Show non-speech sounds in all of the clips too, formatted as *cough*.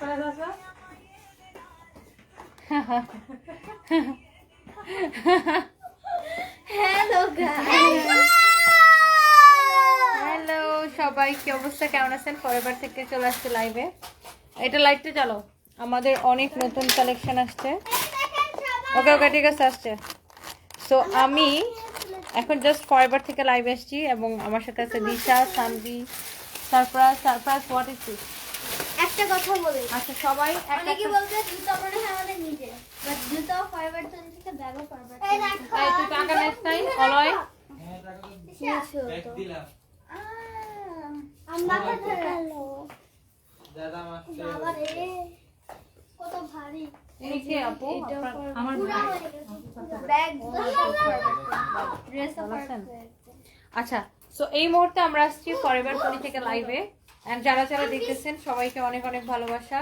Hello hello সবাই কি অবস্থা? কেমন আছেন? ফরএভার থেকে চলে আসছে লাইভে এটা লাইটটা চালো। আমাদের অনেক নতুন কালেকশন আসছে। ওকে ওকে ঠিক আছে আসছে। সো আমি এখন জাস্ট ফরএভার থেকে লাইভ এসেছি এবং আমার সাথে আছে Disha Sanvi surprise surprise what is this একটা কথা বলি। আচ্ছা সবাই অনেকে বলতে জুতো মনে হয় আমাদের নিজে। বাট জুতো ফাইবার টোন থেকে ব্যাগও পারবে এই দেখো এই তুই টাকা নেস নাই অলয়? তো। আমরা ধরে। গেলো বাবা রে কত ভারী। এই যে আপু আমার ব্যাগ ড্রেস আচ্ছা সো এই মুহূর্তে আমরা আসছি ফরএভার পলি থেকে লাইভে এন্ড যারা যারা দেখতেছেন সবাইকে অনেক অনেক ভালোবাসা।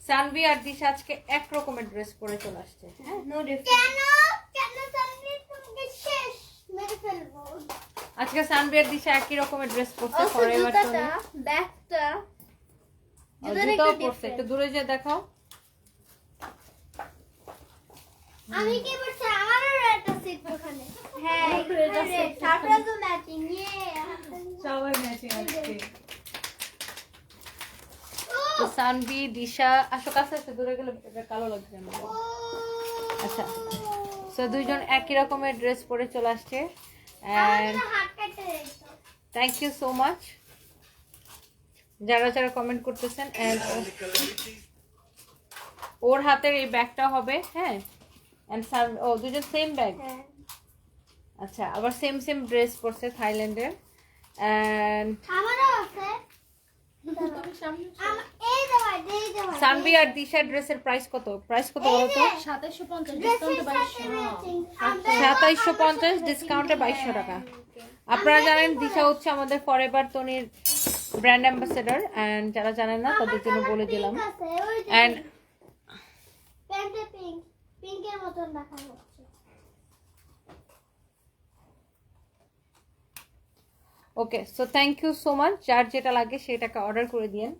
সানভি আর দিশা আজকে এক রকমের ড্রেস পরে চলে আসছে। হ্যাঁ নো ডিফারেন্স কেন? কেন সামনে তুমি শেষ মেরে ফেলব? আজকে সানভি আর দিশা একই রকমের ড্রেস পরছে ফরএভার জুতাটা ব্যাগটা জুতাও একটু পরছে একটু দূরে যে দেখাও আমি কি বলছি আমারও একটা সিট ওখানে। হ্যাঁ সারপ্রাইজও ম্যাচিং ইয়ে সবাই ম্যাচিং আজকে। তো সানভি দিশা আসো কাছে আসো দূরে গেলে কালো লাগবে আচ্ছা সো দুইজন একই রকমের ড্রেস পরে চলে আসছে। থ্যাংক ইউ সো মাচ যারা যারা কমেন্ট করতেছেন ওর হাতের এই ব্যাগটা হবে হ্যাঁ? এন্ড ও দুজন সেম ব্যাগ আচ্ছা আবার সেম সেম ড্রেস পরছে থাইল্যান্ডের। এন্ড সানভি আর দিশার ড্রেসের প্রাইস কত? প্রাইস কত বলো তো? সাতাইশশো পঞ্চাশ ডিসকাউন্টে বাইশশো। টাকা। আপনারা জানেন দিশা হচ্ছে আমাদের ফরএভার তনির ব্র্যান্ড অ্যাম্বাসেডর অ্যান্ড যারা জানেন না তাদের জন্য বলে দিলাম। অ্যান্ড পিঙ্কের মতন দেখা okay so thank you so much যার যেটা লাগে সেটাকে অর্ডার করে দিন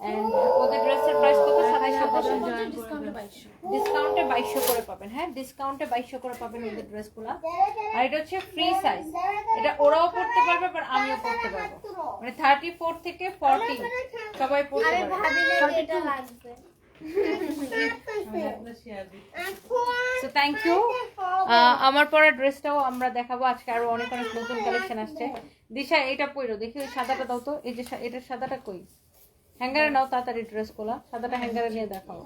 অ্যান্ড ওদের ড্রেসের প্রাইস কত? সাতাইশশো ডিসকাউন্টে বাইশশো। করে পাবেন। হ্যাঁ ডিসকাউন্টে বাইশশো করে পাবেন ওদের ড্রেসগুলো আর এটা হচ্ছে ফ্রি সাইজ এটা ওরাও পড়তে পারবে বাট আমিও পড়তে পারব। মানে থার্টি ফোর থেকে ফর্টি সবাই পড়তে পারবে। সো থ্যাংক ইউ আমার পরা ড্রেসটাও আমরা দেখাবো। আজকে আরও অনেক অনেক নতুন কালেকশন আসছে। দিশা এটা পইরো দেখি ওই সাদাটা দাও তো। এই যে এটার সাদাটা কই? হ্যাঙ্গারে নাও তাড়াতাড়ি ড্রেসগুলা সাদাটা হ্যাঙ্গারে নিয়ে দেখাও।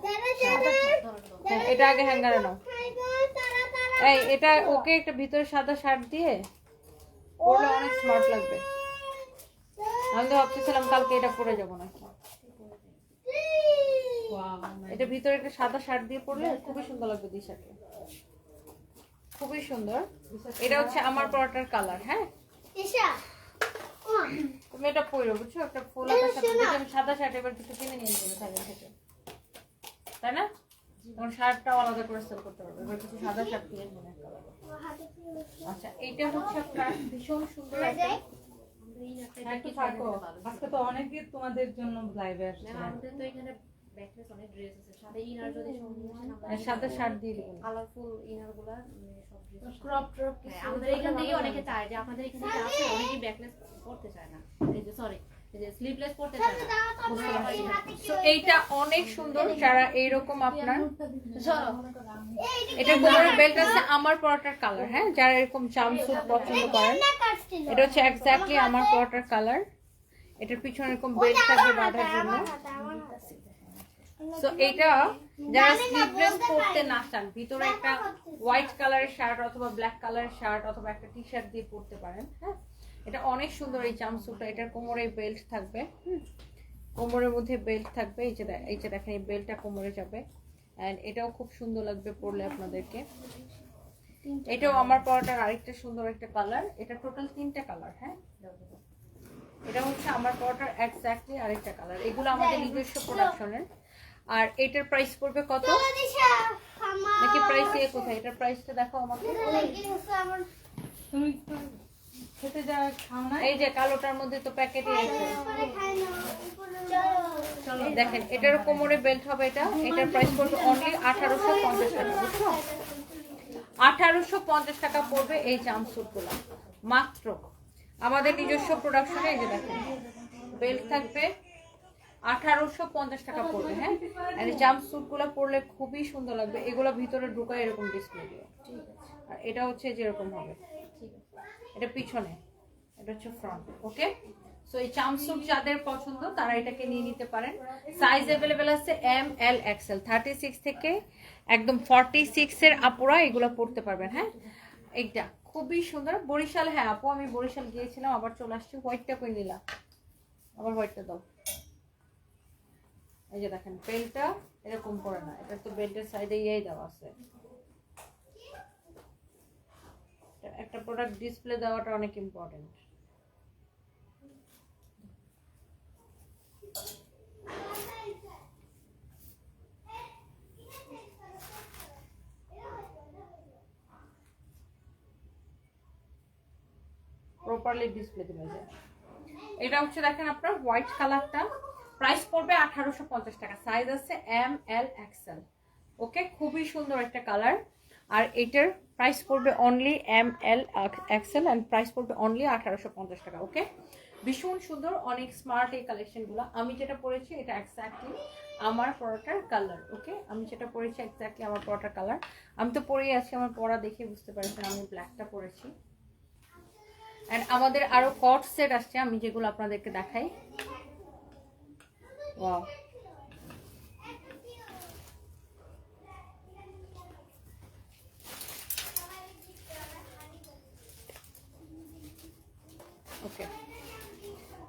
হ্যাঁ, এটা আগে হ্যাঙ্গারে নাও। এই এটা ওকে একটা ভিতরে সাদা শার্ট দিয়ে পরলে অনেক স্মার্ট লাগবে। আমি তো ভাবতেছিলাম কালকে এটা পরে যাব নাকি। এটা ভিতরে একটা সাদা শার্ট দিয়ে পরলে খুবই সুন্দর লাগবে দিশাকে। খুবই সুন্দর। এটা হচ্ছে আমার পরোটার কালার হ্যাঁ? তুমি এটা পরো বুঝছ? একটা ফুল আমি সাদা শার্ট এবার কিছু কিনে নিয়ে যাব থেকে। তাই না? তখন শার্টটাও আলাদা করে সেল করতে পারবে। এবার কিছু সাদা শার্ট কিনে আচ্ছা এইটা হচ্ছে আপনার ভীষণ সুন্দর একটা। হ্যাঁ, কি থাকো। আজকে তো অনেকে তোমাদের জন্য লাইভে আসছে। আমাদের তো এখানে ব্যাকলেস অনেক ড্রেস আছে। সাথে ইনার যদি সঙ্গে আসেন আর সাদা শার্ট দিয়ে দিবেন কালারফুল ইনারগুলা মানে ক্রপ ট্রপ আমাদের এখান থেকে অনেকে চায় যে আপনাদের এখানে যে আছে অনেকেই ব্যাকলেস পড়তে চায় না। এই যে সরি এই যে স্লিভলেস পড়তে চায় না। বুঝতে পারছি না। তো এইটা অনেক সুন্দর যারা এইরকম আপনার। এটা কোমরের বেল্ট আছে আমার পরোটার কালার হ্যাঁ? যারা এরকম জামস্যুট পছন্দ করেন এটা হচ্ছে এক্স্যাক্টলি আমার পরোটার কালার এটার পিছনে এরকম বেল্ট থাকবে বাঁধার জন্য আমার হাতে আমার হাতে সো এটা যারা স্লিভলেস পরতে না চান ভিতরে একটা হোয়াইট কালারের শার্ট অথবা ব্ল্যাক কালারের শার্ট অথবা একটা টি শার্ট দিয়ে পরতে পারেন হ্যাঁ? এটা অনেক সুন্দর এই জামস্যুটটা এটার কোমরে বেল্ট থাকবে কোমরের মধ্যে বেল্ট থাকবে এই যে এই যে দেখেন এই বেল্টটা কোমরে যাবে। অ্যান্ড এটাও খুব সুন্দর লাগবে পরলে আপনাদেরকে। এটাও আমার পরাটার আরেকটা সুন্দর একটা কালার এটা টোটাল তিনটা কালার হ্যাঁ? এটা হচ্ছে আমার পরাটার এক্স্যাক্টলি আরেকটা কালার এগুলো আমাদের নিজস্ব প্রোডাকশনের আর এটার প্রাইস পড়বে কত? নাকি প্রাইস এ কোথায়? এটার প্রাইসটা দেখো আমাকে। লেগে গেছে আমার। তুমি খেতে যা খাও না। এই যে কালোটার মধ্যে তো প্যাকেটে আছে। উপরে খাই না উপরে চলো দেখেন এটার কোমরে বেল্ট হবে এটা। এটার প্রাইস পড়বে অনলি আঠারোশো পঞ্চাশ টাকা বুঝছ? আঠারোশো পঞ্চাশ টাকা পড়বে এই মাত্র। আমাদের নিজস্ব প্রোডাকশনে এই যে দেখেন বেল্ট থাকবে। আঠারোশো পঞ্চাশ টাকা পড়বে হ্যাঁ? আর এই জাম্পস্যুটগুলো পরলে খুবই সুন্দর লাগবে। এগুলো ভিতরে ঢুকায় এরকম ডিসপ্লে দিয়ে আর এটা হচ্ছে যেরকম হবে। এটা পিছনে। এটা হচ্ছে ফ্রন্ট ওকে সো এই চামসুট যাদের পছন্দ তারা এটাকে নিয়ে নিতে পারেন। সাইজ অ্যাভেলেবেল আছে M L XL thirty six থেকে একদম ফর্টি সিক্স এর আপুরা এগুলো পড়তে পারবেন হ্যাঁ? এইটা খুবই সুন্দর। বরিশাল হ্যাঁ আপু আমি বরিশাল গিয়েছিলাম আবার চলে আসছি। হোয়াইটটা করে নিলাম আবার হোয়াইটটা দাও। এই যে দেখেন, পেনটা এরকম করে না, এটা তো বেল্টের সাইডে ইয়েই দেওয়া আছে। একটা প্রোডাক্ট ডিসপ্লে দেওয়াটা অনেক ইম্পর্টেন্ট প্রপারলি ডিসপ্লে যায়। এটা হচ্ছে দেখেন আপনার হোয়াইট কালারটা প্রাইস পড়বে আঠারোশো পঞ্চাশ টাকা। সাইজ আছে এম এল এক্সেল ওকে খুবই সুন্দর একটা কালার। আর এটার প্রাইস পড়বে only M L XL and price পড়বে অনলি আঠারোশো পঞ্চাশ টাকা। ওকে ভীষণ সুন্দর, অনেক স্মার্ট এই কালেকশনগুলো আমি যেটা পরেছি, এটা এক্স্যাক্টলি আমার পরাটার কালার ওকে আমি যেটা পরেছি এক্স্যাক্টলি আমার পরাটার কালার আমি তো পরেই আছি, আমার পরা দেখে বুঝতে পারছেন, আমি ব্ল্যাকটা পরেছি। অ্যান্ড আমাদের আরও কট সেট আসছে, আমি যেগুলো আপনাদেরকে দেখাই। ওয়াও ওকে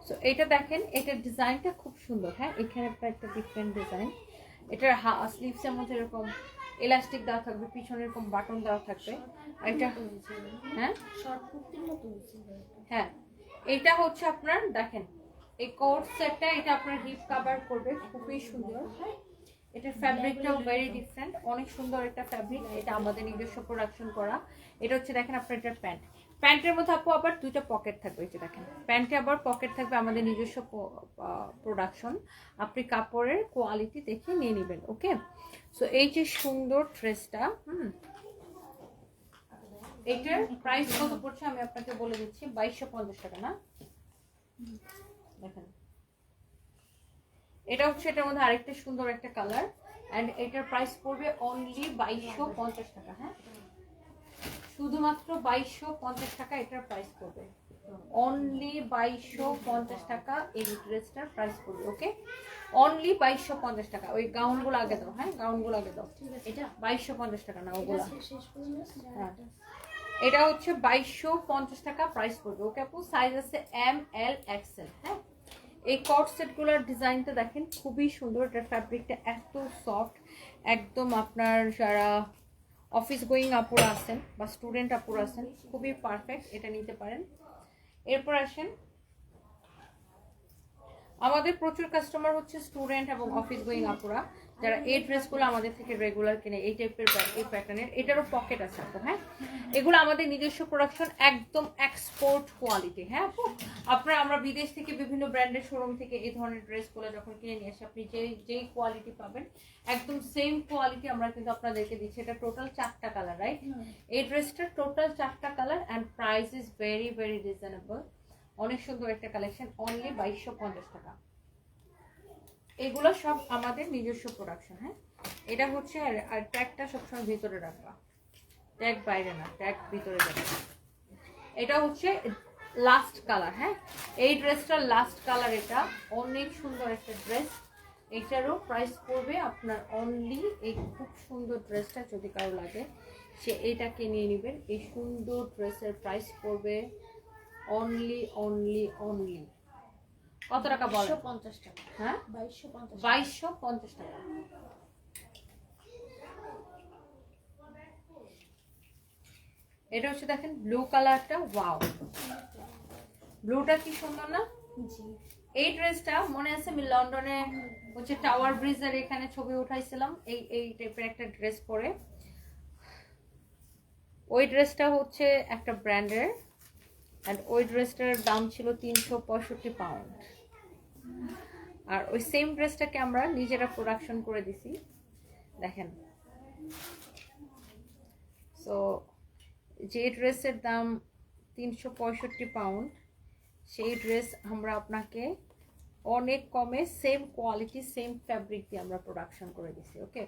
সো এটা দেখেন এটার ডিজাইনটা খুব সুন্দর হ্যাঁ? এখানে একটা ডিফারেন্ট ডিজাইন এটার হা স্লিভসের মধ্যে এরকম এলাস্টিক দেওয়া থাকবে পিছনে এরকম বাটন দেওয়া থাকবে। আর এটা হ্যাঁ? হ্যাঁ? এটা হচ্ছে আপনার দেখেন এই কোট সেটটা এটা আপনার হিপ কভার করবে খুবই সুন্দর। হ্যাঁ। এটার ফ্যাব্রিকটাও ভেরি ডিফারেন্ট অনেক সুন্দর একটা ফ্যাব্রিক এটা আমাদের নিজস্ব প্রোডাকশন করা। এটা হচ্ছে দেখেন আপনার এটার প্যান্ট প্যান্টের মধ্যে আপু আবার দুইটা পকেট থাকবে এই যে দেখেন। প্যান্টে আবার পকেট থাকবে আমাদের নিজস্ব প্রোডাকশন আপনি কাপড়ের কোয়ালিটি দেখে নিয়ে নেবেন ওকে সো এই যে সুন্দর ড্রেসটা হুম। এটার প্রাইস কত পড়ছে আমি আপনাকে বলে দিচ্ছি বাইশশো পঞ্চাশ টাকা না? দেখেন। এটা হচ্ছে এটার মধ্যে আরেকটা সুন্দর একটা কালার এন্ড এটার প্রাইস পড়বে অনলি বাইশশো পঞ্চাশ টাকা হ্যাঁ? শুধুমাত্র বাইশশো পঞ্চাশ টাকা এটার প্রাইস পড়বে। অনলি বাইশশো পঞ্চাশ টাকা এই ড্রেসটার প্রাইস পড়বে ওকে অনলি বাইশশো পঞ্চাশ টাকা ওই গাউনগুলো আগে দাও হ্যাঁ? গাউনগুলো আগে দাও। এটা বাইশশো পঞ্চাশ টাকা না ওগুলো। হ্যাঁ। এটা। হচ্ছে বাইশশো পঞ্চাশ টাকা প্রাইস পড়বে ওকে আপু? সাইজ আছে এম এল এক্সেল হ্যাঁ? এই কট সেটগুলোর ডিজাইনটা দেখেন, খুবই সুন্দর। এটার ফ্যাব্রিকটা এত সফট একদম আপনার যারা অফিস গোয়িং আপুরা আছেন বা স্টুডেন্ট আপুরা আছেন, খুবই পারফেক্ট এটা নিতে পারেন। এরপর আসেন আমাদের প্রচুর কাস্টমার হচ্ছে স্টুডেন্ট এবং অফিস গোয়িং আপুরা যারা এই ড্রেসগুলো আমাদের থেকে রেগুলার কিনে এই টাইপের এই প্যাটার্নের এটারও পকেট আছে আপু হ্যাঁ? এগুলো আমাদের নিজস্ব প্রোডাকশন একদম এক্সপোর্ট কোয়ালিটি হ্যাঁ আপু? আপনারা আমরা বিদেশ থেকে বিভিন্ন ব্র্যান্ডের শোরুম থেকে এই ধরনের ড্রেসগুলো যখন কিনে নিয়ে আসি আপনি যেই যেই কোয়ালিটি পাবেন একদম সেম কোয়ালিটি আমরা কিন্তু আপনাদেরকে দিচ্ছি। এটা টোটাল চারটা কালার রাইট এই ড্রেসটার টোটাল চারটা colour and price is very very reasonable অনেক সুন্দর একটা কালেকশন অনলি বাইশশো পঞ্চাশ টাকা। এগুলো সব আমাদের নিজস্ব প্রোডাকশন হ্যাঁ? এটা হচ্ছে আর- আর ট্যাগটা সবসময় ভিতরে রাখবা। ট্যাগ বাইরে না ট্যাগ ভিতরে যাবে। এটা হচ্ছে লাস্ট কালার হ্যাঁ? এই ড্রেসটার লাস্ট কালার এটা। অনেক সুন্দর একটা ড্রেস এটারও প্রাইস পড়বে আপনার অনলি এই খুব সুন্দর ড্রেসটা যদি কারও লাগে, সে এটাকে নিয়ে নেবেন। এই সুন্দর ড্রেসের প্রাইস পড়বে অনলি অনলি অনলি কত টাকা বাইশশো পঞ্চাশ টাকা। হ্যাঁ? বাইশশো পঞ্চাশ বাইশশো পঞ্চাশ টাকা। এটা হচ্ছে দেখেন ব্লু কালারটা ওয়াও ব্লুটা কি সুন্দর না? জি। এই ড্রেসটা মনে আছে? আমি লন্ডনে হচ্ছে টাওয়ার ব্রিজের এখানে ছবি উঠাইছিলাম। এই এই টাইপের একটা ড্রেস পরে। ওই ড্রেসটা হচ্ছে একটা ব্র্যান্ডের অ্যান্ড ওই ড্রেসটার দাম ছিল তিনশো পঁয়ষট্টি পাউন্ড আর ওই সেম ড্রেসটাকে আমরা নিজেরা প্রোডাকশন করে দিছি। দেখেন। সো যে ড্রেসের দাম তিনশো পঁয়ষট্টি পাউন্ড সেই ড্রেস আমরা আপনাকে অনেক কমে সেম কোয়ালিটি সেম ফ্যাব্রিক দিয়ে আমরা প্রোডাকশন করে দিছি ওকে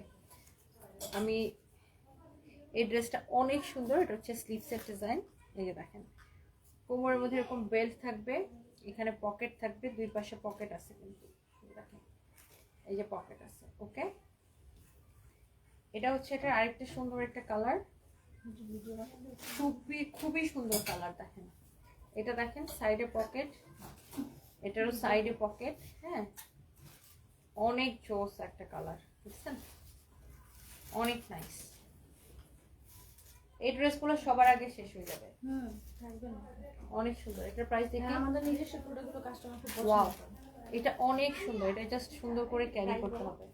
আমি এই ড্রেসটা অনেক সুন্দর, এটা হচ্ছে স্লিভসের ডিজাইন এই যে দেখেন। কোমরের মধ্যে এরকম বেল্ট থাকবে, এখানে পকেট থাকবে, দুই পাশে পকেট আছে কিন্তু। দেখেন, এই যে পকেট আছে ওকে এটা হচ্ছে এটা আরেকটা সুন্দর একটা কালার খুবই খুবই সুন্দর কালার দেখেন। এটা দেখেন সাইডে পকেট এটারও সাইডে পকেট হ্যাঁ? অনেক জোস একটা কালার বুঝছেন? অনেক নাইস এই ড্রেসগুলো সবার আগে শেষ হয়ে যাবে। হুম অনেক সুন্দর। এটার প্রাইস দেখি। হ্যাঁ, আমাদের নিজস্ব প্রোডাক্টগুলো কাস্টমার খুব ওয়াও এটা অনেক সুন্দর। এটা জাস্ট সুন্দর করে ক্যারি করতে হবে।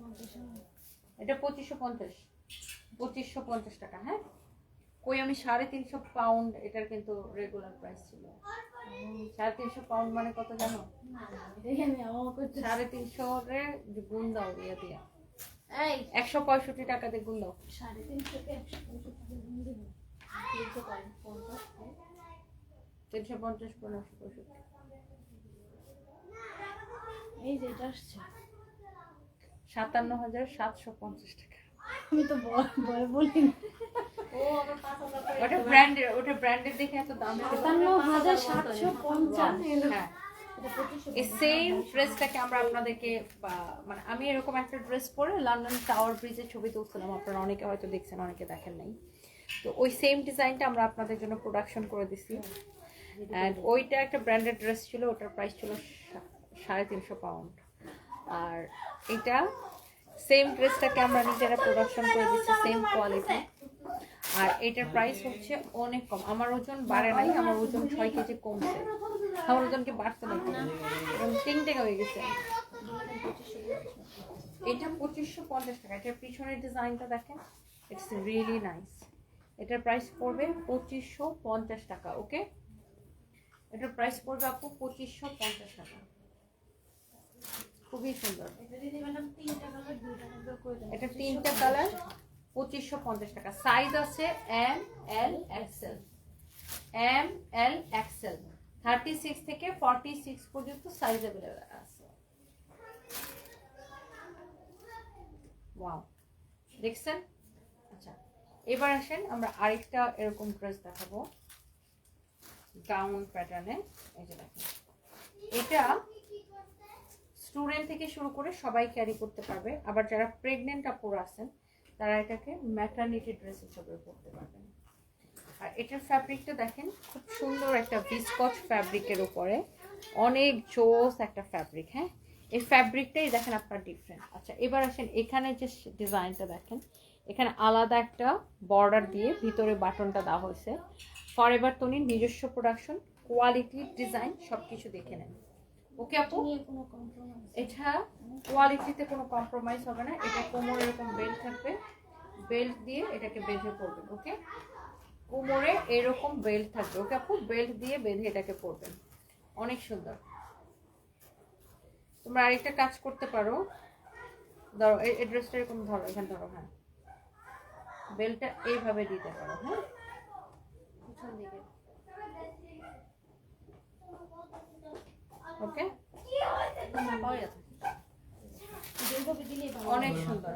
পঞ্চাশ এটা পঁচিশশো পঞ্চাশ। পঁচিশশো পঞ্চাশ টাকা হ্যাঁ? কই আমি সাড়ে তিনশো পাউন্ড এটার কিন্তু রেগুলার প্রাইস ছিল। সাড়ে তিনশো পাউন্ড মানে কত জানো? সাড়ে তিনশো গুণ দাও ইয়ে দিয়া। একশো পঁয়ষট্টি টাকা দিয়ে গুণ দাও সাড়ে তিনশো কে একশো পঁয়ষট্টি দিয়ে গুণ দেবো তিনশো পঞ্চাশ পনেরোশো পঁয়ষট্টি। এই যে এটা আসছে। সাতান্ন হাজার সাতশো পঞ্চাশ টাকা। আমি তো ভয় বলি ওটা ব্র্যান্ডের ওটা ব্র্যান্ডের দেখে এত দাম। সাতান্ন হাজার সাতশো পঞ্চাশ। হ্যাঁ। এই সেম ড্রেসটাকে আমরা আপনাদেরকে মানে আমি এরকম একটা ড্রেস পরে লন্ডন টাওয়ার ব্রিজের ছবি তুলছিলাম। আপনারা অনেকে হয়তো দেখছেন, অনেকে দেখেন নাই। তো ওই সেম ডিজাইনটা আমরা আপনাদের জন্য প্রোডাকশন করে দিছি। অ্যান্ড ওইটা একটা ব্র্যান্ডেড ড্রেস ছিল, ওটার প্রাইস ছিল সাড়ে তিনশো পাউন্ড আর এটা সেম ড্রেসটাকে আমরা নিজেরা প্রোডাকশন করে দিচ্ছি সেম কোয়ালিটি আর এটার প্রাইস হচ্ছে অনেক কম। আমার ওজন বাড়ে নাই, আমার ওজন ছয় কেজি কমছে। আমার ওজন কি বাড়ছে নাকি এরকম টিং টেকা হয়ে গেছে। এটা পঁচিশশো পঞ্চাশ টাকা। এটার পিছনের ডিজাইনটা দেখেন ইটস রিয়েলি নাইস এটার প্রাইস পড়বে পঁচিশশো পঞ্চাশ টাকা ওকে এটার প্রাইস পড়বে আপু পঁচিশশো পঞ্চাশ টাকা। খুবই সুন্দর। এটা তিনটা কালার পঁচিশশো পঞ্চাশ টাকা। সাইজ আছে M L XL M L XL thirty six থেকে ফর্টি সিক্স পর্যন্ত সাইজ অ্যাভেলেবেল আছে। ওয়াও দেখছেন? আচ্ছা এবার আসেন আমরা আরেকটা এরকম ড্রেস দেখাবো। গাউন প্যাটার্নে এই যে দেখেন। এটা স্টুডেন্ট থেকে শুরু করে সবাই ক্যারি করতে পারবে। আবার যারা প্রেগনেন্ট আপুর আছেন, তারা এটাকে ম্যাটার্নিটি ড্রেস হিসেবে পরতে পারবেন। আর এটার ফ্যাব্রিকটা দেখেন, খুব সুন্দর একটা বিস্কচ ফ্যাব্রিকের উপরে অনেক জোস একটা ফ্যাব্রিক হ্যাঁ? এই ফ্যাব্রিকটাই দেখেন আপনার ডিফারেন্ট আচ্ছা এবার আসেন, এখানে যে ডিজাইনটা দেখেন, এখানে আলাদা একটা বর্ডার দিয়ে ভিতরে বাটনটা দেওয়া হয়েছে। ফর এভার তনির নিজস্ব প্রোডাকশন কোয়ালিটি ডিজাইন সব কিছু দেখে নেন। ওকে আপু? এটা কোয়ালিটিতে কোনো কম্প্রোমাইজ হবে না। এটা কোমরে এরকম বেল্ট থাকবে। বেল্ট দিয়ে এটাকে বেঁধে পড়বেন ওকে? কোমরে এরকম বেল্ট থাকবে ওকে আপু? বেল্ট দিয়ে বেঁধে এটাকে পরবেন। অনেক সুন্দর। তোমরা আরেকটা কাজ করতে পারো। ধরো এই ড্রেসটা এরকম ধরো এখানে ধরো হ্যাঁ। বেল্টটা এইভাবে দিতে পারো হ্যাঁ? পিছন দিকে। ওকে? অনেক সুন্দর।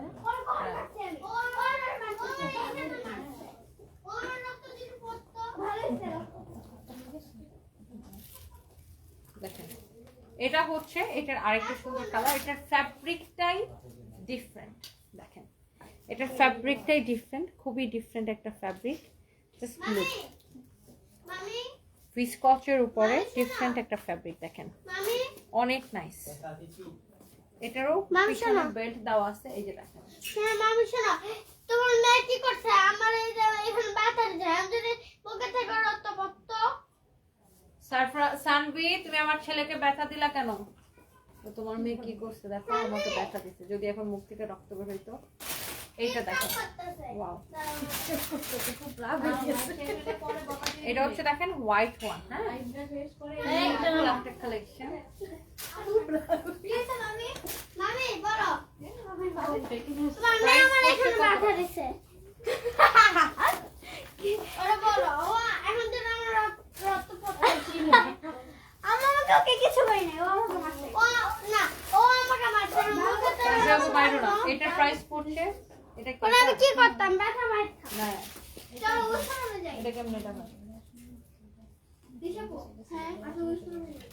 দেখেন, এটা হচ্ছে, এটার আরেকটা সুন্দর কালার এটার ফ্যাব্রিকটাই ডিফারেন্ট দেখেন। এটার ফ্যাব্রিকটাই ডিফারেন্ট খুবই ডিফারেন্ট একটা ফ্যাব্রিক জাস্ট ভিসকচের উপরে ডিফারেন্ট একটা ফ্যাব্রিক দেখেন। অনেক নাইস এটারও পিছনে বেল্ট দেওয়া আছে এই যে দেখেন। হ্যাঁ মামি শোনো। তোমার মেয়ে কি করছে? আমার এই যে এখানে বাতাস যায় আমি যদি মুখে থেকে রক্ত পড়তো। সারফরা সানভি তুমি আমার ছেলেকে ব্যথা দিলা কেন? তোমার মেয়ে কি করছে? দেখো আমাকে ব্যথা দিচ্ছে যদি এখন মুখ থেকে রক্ত বের হইতো। এইটা দেখেন ওয়াও *laughs* এটা হচ্ছে দেখেন হোয়াইট ওয়ান হ্যাঁ? কালেকশন *laughs* কিছু ও আমাকে মারছে। ও না ও আমাকে মারছে। প্রাইস পড়ছে এটা কি আমি কি করতাম? ব্যথা মারতাম না। চলো ওর সামনে যাই। এটা কেমন এটা না দিশাপু হ্যাঁ আসো ওর সামনে যাই।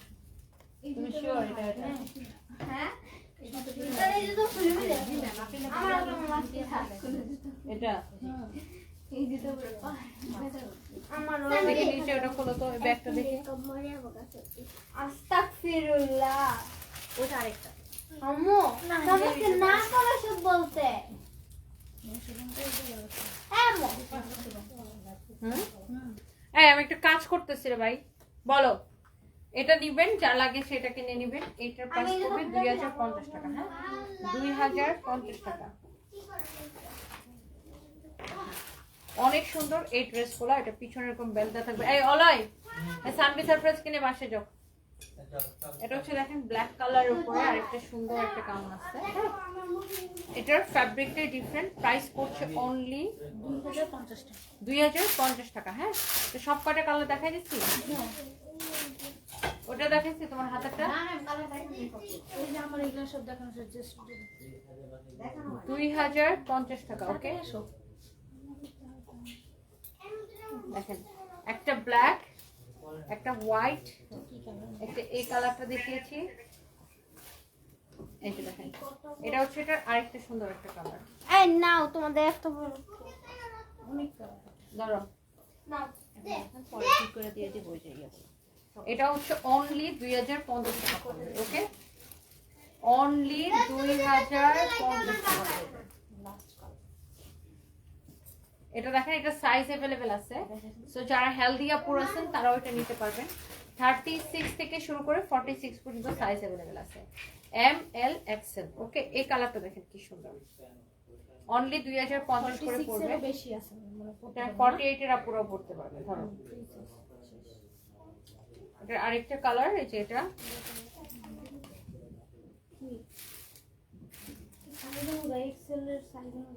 তুমি শিওর এটা এটা? হ্যাঁ? তাহলে এই যে তো আমার দেখে নিচে ওটা খোলো তো ব্যাগটা দেখে। আস্তাগফিরুল্লাহ। ওটা আরেকটা। আম্মু তোমাকে না। করে সব বলতে। এই আমি একটা কাজ করতেছি রে ভাই। বলো, এটা নিবেন, যা লাগে সেটা কিনে নিবেন। এটার প্রাইস পড়বে দুই হাজার পঞ্চাশ টাকা হ্যাঁ? দুই হাজার পঞ্চাশ টাকা। অনেক সুন্দর এই ড্রেসগুলো এটা পিছনে এরকম বেলটা থাকবে। এই, অলয় সানবি সারপ্রাইজ কিনে বাসে যাও। এটা হচ্ছে দেখেন ব্ল্যাক কালারের উপরে আরেকটা সুন্দর একটা কাম আছে? এটার ফ্যাব্রিকটাই ডিফারেন্ট প্রাইস পড়ছে অনলি দুই হাজার পঞ্চাশ টাকা হ্যাঁ? তো সব কটা কালার দেখাই দিচ্ছি? ওটা দেখাইছি তোমার হাতেরটা? দুই হাজার পঞ্চাশ টাকা ওকে দেখেন একটা ব্ল্যাক একটা হোয়াইট একটা এই কালারটা দেখিয়েছি। এই যে দেখেন এটা হচ্ছে এটার আরেকটা সুন্দর একটা কালার এই নাও তোমাদের এত বড় ধরো। নাও পরে ঠিক করে দিয়ে দিব ওই এটা হচ্ছে অনলি দুই হাজার পঞ্চাশ টাকা ওকে অনলি দুই হাজার পঞ্চাশ টাকা এটা দেখেন এটা সাইজ অ্যাভেলেবেল আছে। সো যারা হেলদি আপুর আছেন তারাও এটা নিতে পারবেন। থার্টি সিক্স থেকে শুরু করে ফর্টি সিক্স পর্যন্ত সাইজ অ্যাভেলেবেল আছে। এম এল এক্সেল ওকে এই কালারটা দেখেন কি সুন্দর। অনলি দুই হাজার পঞ্চাশ করে পড়বে। বেশি আছে মানে ফর্টি এইটের আপুরাও পড়তে পারবে ধরো। এটার আরেকটা কালার এই যে এটা।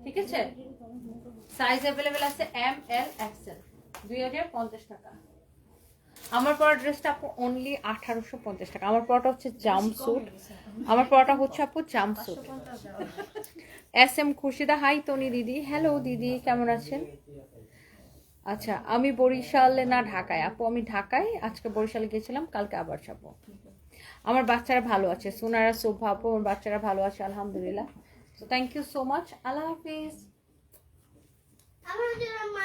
ঠিক আছে? সাইজ অ্যাভেলেবেল আছে এম এল এক্সেল দুই হাজার পঞ্চাশ টাকা। আমার পরা ড্রেসটা আপু অনলি আঠারোশো পঞ্চাশ টাকা। আমার পরাটা হচ্ছে জাম্প স্যুট আমার পরাটা হচ্ছে আপু jumpsuit S M Khushida hi Toni দিদি। হ্যালো দিদি, কেমন আছেন? আচ্ছা আমি বরিশালে, না ঢাকায়। আপু, আমি ঢাকায়। আজকে বরিশালে গেছিলাম কালকে আবার যাব। আমার বাচ্চারা ভালো আছে। সোনারা, শোভা আপু, আমার বাচ্চারা ভালো আছে, আলহামদুলিল্লাহ। তো থ্যাংক ইউ সো মাচ আল্লাহ হাফিজ। 他们就在买